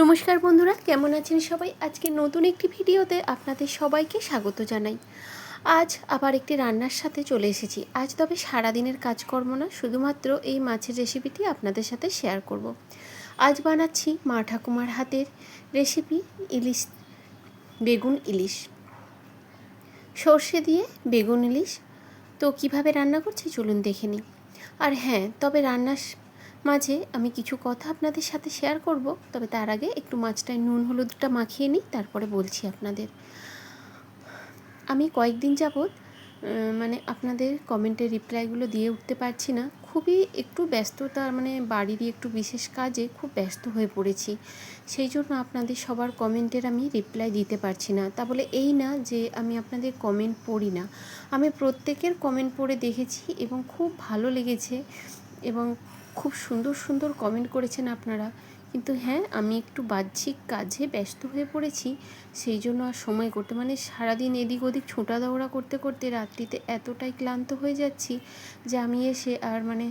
নমস্কার বন্ধুরা, কেমন আছেন সবাই? আজকে নতুন একটি ভিডিওতে আপনাদের সবাইকে স্বাগত জানাই। আজ আবার একটি রান্নার সাথে চলে এসেছি। আজ তবে সারাদিনের কাজকর্ম না, শুধুমাত্র এই মাছের রেসিপিটি আপনাদের সাথে শেয়ার করব। আজ বানাচ্ছি মা ঠাকুমার হাতের রেসিপি, ইলিশ, বেগুন ইলিশ। সর্ষে দিয়ে বেগুন ইলিশ। তো কীভাবে রান্না করছি চলুন দেখে নিই। আর হ্যাঁ তবে রান্নার মাঝে আমি কিছু কথা আপনাদের সাথে শেয়ার করব, তবে তার আগে একটু মাছটায় নুন, হলুদটা মাখিয়ে নিই, তারপরে বলছি আপনাদের। আমি কয়েকদিন যাবৎ মানে আপনাদের কমেন্টের রিপ্লাইগুলো দিয়ে উঠতে পারছি না। খুবই একটু ব্যস্ততা মানে বাড়িরই একটু বিশেষ কাজে খুব ব্যস্ত হয়ে পড়েছি। সেই জন্য আপনাদের সবার কমেন্টের আমি রিপ্লাই দিতে পারছি না। তা বলে এই না যে আমি আপনাদের কমেন্ট পড়ি না। আমি প্রত্যেকের কমেন্ট পড়ে দেখেছি এবং খুব ভালো লেগেছে এবং খুব সুন্দর সুন্দর কমেন্ট করেছেন আপনারা। কিন্তু হ্যাঁ আমি একটু বাহ্যিক কাজে ব্যস্ত হয়ে পড়েছি, সেই জন্য আর সময় করতে মানে সারাদিন এদিক ওদিক ছোটা দৌড়া করতে করতে রাত্রিতে এতটাই ক্লান্ত হয়ে যাচ্ছি যে আমি এসে আর মানে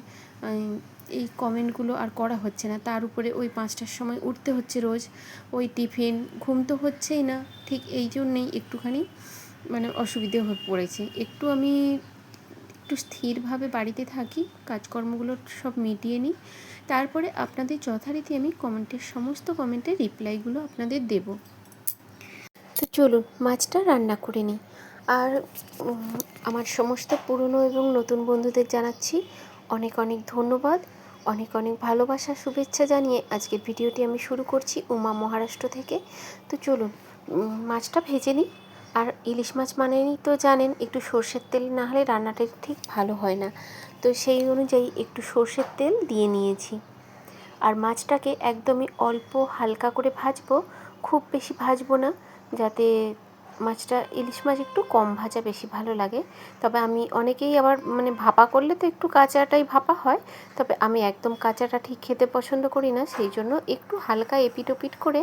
এই কমেন্টগুলো আর করা হচ্ছে না। তার উপরে ওই পাঁচটার সময় উঠতে হচ্ছে রোজ। ওই টিফিন ঘুম তো হচ্ছেই না। ঠিক এই জন্যেই একটুখানি মানে অসুবিধে হয়ে পড়েছে। একটু আমি একটু স্থিরভাবে বাড়িতে থাকি, কাজকর্মগুলো সব মিটিয়ে নিই। তারপরে আপনাদের যথারীতি আমি কমেন্টের সমস্ত কমেন্টের রিপ্লাইগুলো আপনাদের দেব। তো চলুন, মাছটা রান্না করে নিই। আর আমার সমস্ত পুরনো এবং নতুন বন্ধুদের জানাচ্ছি অনেক অনেক ধন্যবাদ, অনেক অনেক ভালোবাসা, শুভেচ্ছা জানিয়ে আজকের ভিডিওটি আমি শুরু করছি উমা মহারাষ্ট্র থেকে। তো চলুন মাছটা ভেজে নিই। আর ইলিশ মাছ মানেই তো জানেন একটু সর্ষের তেল না হলে রান্নাটা ঠিক ভালো হয় না। তো সেই অনুযায়ী একটু সর্ষের তেল দিয়ে নিয়েছি। আর মাছটাকে একদমই অল্প হালকা করে ভাজবো, খুব বেশি ভাজবো না, যাতে মাছটা, ইলিশ মাছ একটু কম ভাজা বেশি ভালো লাগে। তবে আমি অনেকেই আবার মানে ভাপা করলে তো একটু কাঁচাটাই ভাপা হয়। তবে আমি একদম কাঁচাটা ঠিক খেতে পছন্দ করি না, সেই জন্য একটু হালকা এপিট ওপিট করে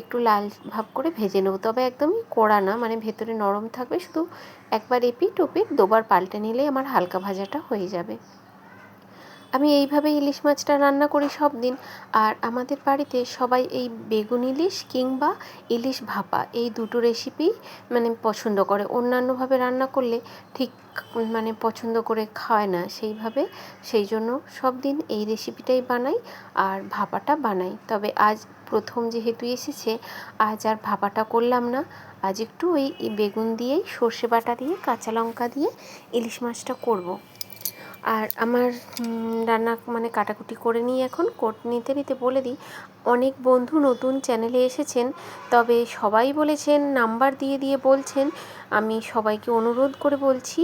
একটু লাল ভাব করে ভেজে নেব। তবে একদমই কড়া না মানে ভেতরে নরম থাকবে, শুধু একবার এপিট ওপিট, দুবার পাল্টে নিলেই আমার হালকা ভাজাটা হয়ে যাবে। আমি এইভাবে ইলিশ মাছটা রান্না করি সব দিন। আর আমাদের বাড়িতে সবাই এই বেগুন ইলিশ কিংবা ইলিশ ভাপা এই দুটো রেসিপি মানে পছন্দ করে। অন্যান্যভাবে রান্না করলে ঠিক মানে পছন্দ করে খায় না সেইভাবে। সেই জন্য সব দিন এই রেসিপিটাই বানাই আর ভাপাটা বানাই। তবে আজ প্রথম যেহেতু এসেছে, আজ আর ভাপাটা করলাম না। আজ একটু ওই বেগুন দিয়েই সর্ষে বাটা দিয়ে, কাঁচা লঙ্কা দিয়ে ইলিশ মাছটা করব। আর আমার রান্না মানে কাটাকুটি করে নিই এখন। কোট নিতে নিতে বলে দিই। অনেক বন্ধু নতুন চ্যানেলে এসেছেন, তবে সবাই বলেছেন নাম্বার দিয়ে দিয়ে বলছেন। আমি সবাইকে অনুরোধ করে বলছি,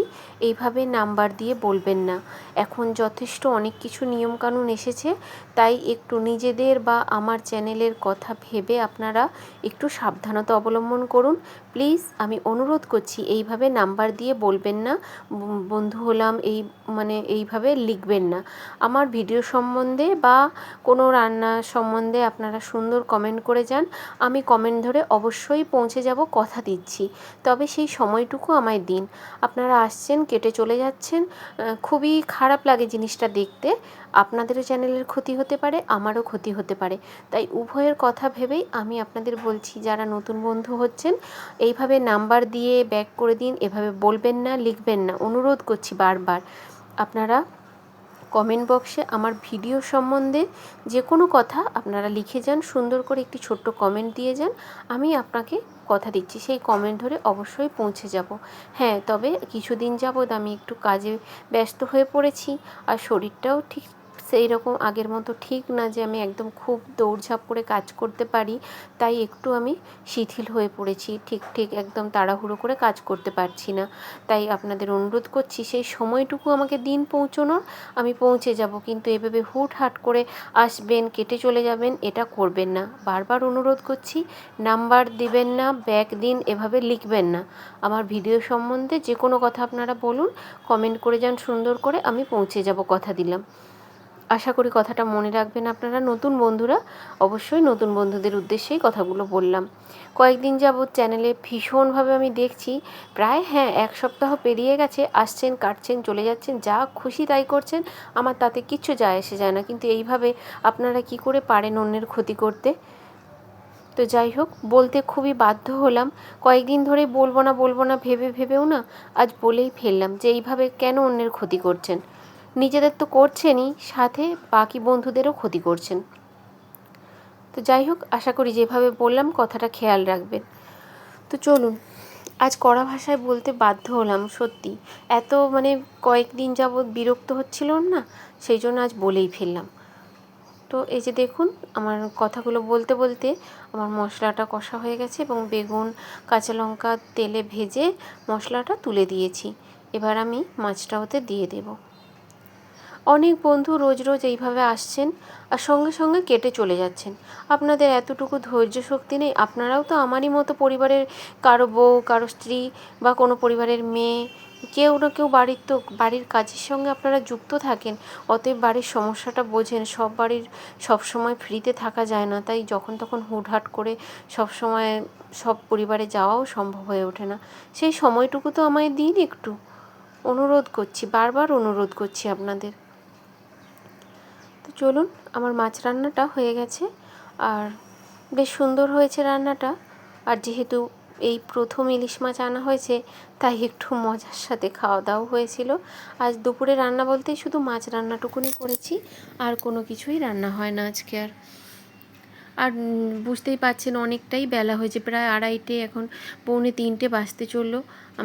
এইভাবে নাম্বার দিয়ে বলবেন না। এখন যথেষ্ট অনেক কিছু নিয়মকানুন এসেছে, তাই একটু নিজেদের বা আমার চ্যানেলের কথা ভেবে আপনারা একটু সাবধানতা অবলম্বন করুন। প্লিজ, আমি অনুরোধ করছি, এইভাবে নাম্বার দিয়ে বলবেন না। বন্ধু হলাম, এই মানে এইভাবে লিখবেন না। আমার ভিডিও সম্বন্ধে বা কোনো রান্না সম্বন্ধে আপনারা সুন্দর কমেন্ট করে যান। আমি কমেন্ট ধরে অবশ্যই পৌঁছে যাব, কথা দিচ্ছি। তবে সেই সময়টুকু আমায় দিন। আপনারা আসছেন, কেটে চলে যাচ্ছেন খুবই খারাপ লাগে জিনিসটা দেখতে। আপনাদেরও চ্যানেলের ক্ষতি হতে পারে, আমারও ক্ষতি হতে পারে। তাই উভয়ের কথা ভেবেই আমি আপনাদের বলছি, যারা নতুন বন্ধু হচ্ছেন, এইভাবে নাম্বার দিয়ে ব্যাক করে দিন, এভাবে বলবেন না, লিখবেন না। অনুরোধ করছি বারবার। আপনারা কমেন্ট বক্সে আমার ভিডিও সম্বন্ধে যে কোনো কথা আপনারা লিখে যান, সুন্দর করে একটি ছোট্ট কমেন্ট দিয়ে যান, আমি আপনাকে কথা দিচ্ছি। সেই কমেন্ট ধরে অবশ্যই পৌঁছে যাব। হ্যাঁ তবে কিছুদিন যাবৎ আমি একটু কাজে ব্যস্ত হয়ে পড়েছি, আর শরীরটাও ঠিক সেই রকম আগের মতো ঠিক না যে আমি একদম খুব দৌড়ঝাঁপ করে কাজ করতে পারি, তাই একটু আমি শিথিল হয়ে পড়েছি। ঠিক ঠিক একদম তাড়াহুড়ো করে কাজ করতে পারছি না। তাই আপনাদের অনুরোধ করছি, সেই সময়টুকু আমাকে দিন পৌঁছনোর, আমি পৌঁছে যাব। কিন্তু এভাবে হুট হাট করে আসবেন, কেটে চলে যাবেন, এটা করবেন না। বারবার অনুরোধ করছি, নাম্বার দিবেন না, ব্যাক দিন, এভাবে লিখবেন না। আমার ভিডিও সম্বন্ধে যে কোনো কথা আপনারা বলুন, কমেন্ট করে যান, সুন্দর করে আমি পৌঁছে যাব, কথা দিলাম। আশা করি কথাটা মনে রাখবেন আপনারা। নতুন বন্ধুরা, অবশ্যই নতুন বন্ধুদের উদ্দেশ্যেই কথাগুলো বললাম। কয়েকদিন যাবৎ চ্যানেলে ভীষণভাবে আমি দেখছি, প্রায় হ্যাঁ এক সপ্তাহ পেরিয়ে গেছে, আসছেন, কাটছেন, চলে যাচ্ছেন, যা খুশি তাই করছেন, আমার তাতে কিচ্ছু যায় এসে যায় না। কিন্তু এইভাবে আপনারা কি করে পারেন অন্যের ক্ষতি করতে? তো যাই হোক, বলতে খুবই বাধ্য হলাম। কয়েকদিন ধরে বলব না বলব না, ভেবে ভেবেও না, আজ বলেই ফেললাম যে এইভাবে কেন অন্যের ক্ষতি করছেন? নিজেদের তো করছেনই, সাথে বাকি বন্ধুদেরও ক্ষতি করছেন। তো যাই হোক, আশা করি যেভাবে বললাম কথাটা খেয়াল রাখবেন তো চলুন, আজ কড়া ভাষায় বলতে বাধ্য হলাম, সত্যি। এত মানে কয়েকদিন যাবৎ বিরক্ত হচ্ছিল না, সেই জন্য আজ বলেই ফেললাম। তো এই যে দেখুন, আমার কথাগুলো বলতে বলতে আমার মশলাটা কষা হয়ে গেছে এবং বেগুন, কাঁচা লঙ্কা, তেলে ভেজে মশলাটা তুলে দিয়েছি। এবার আমি মাছটা ওতে দিয়ে দেবো। অনেক বন্ধু রোজ রোজ এইভাবে আসছেন আর সঙ্গে সঙ্গে কেটে চলে যাচ্ছেন। আপনাদের এতটুকু ধৈর্য শক্তি নেই, আপনারাও তো আমারই মতো পরিবারের কারও বউ, কারও স্ত্রী বা কোনো পরিবারের মেয়ে, কেউ না কেউ বাড়ির তো, বাড়ির কাজের সঙ্গে আপনারা যুক্ত থাকেন। অতএব বাড়ির সমস্যাটা বোঝেন, সব বাড়ির সব সময় ফ্রিতে থাকা যায় না, তাই যখন তখন হুটহাট করে সব সময় সব পরিবারে যাওয়াও সম্ভব হয়ে ওঠে না। সেই সময়টুকু তো আমায় দিন একটু। অনুরোধ করছি, বারবার অনুরোধ করছি আপনাদের। তো চলুন, আমার মাছ রান্নাটা হয়ে গেছে। আর বেশ সুন্দর হয়েছে রান্নাটা। আর যেহেতু এই প্রথম ইলিশ মাছ আনা হয়েছে, তাই একটু মজার সাথে খাওয়া দাওয়া হয়েছিল। আজ দুপুরে রান্না বলতে শুধু মাছ রান্নাটুকুনি করেছি, আর কোনো কিছুই রান্না হয় না আজকে আর। আর বুঝতেই পারছেন অনেকটাই বেলা হয়েছে, প্রায় আড়াইটে, এখন পৌনে তিনটে বাজতে চলল।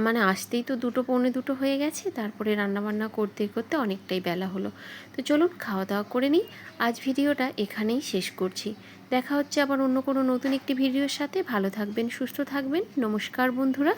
মানে আসতেই তো দুটো, পৌনে দুটো হয়ে গেছে, তারপরে রান্নাবান্না করতে করতে অনেকটাই বেলা হলো। তো চলুন খাওয়া দাওয়া করে নিই, আজ ভিডিওটা এখানেই শেষ করছি। দেখা হচ্ছে আবার অন্য কোনো নতুন একটি ভিডিওর সাথে। ভালো থাকবেন, সুস্থ থাকবেন, নমস্কার বন্ধুরা।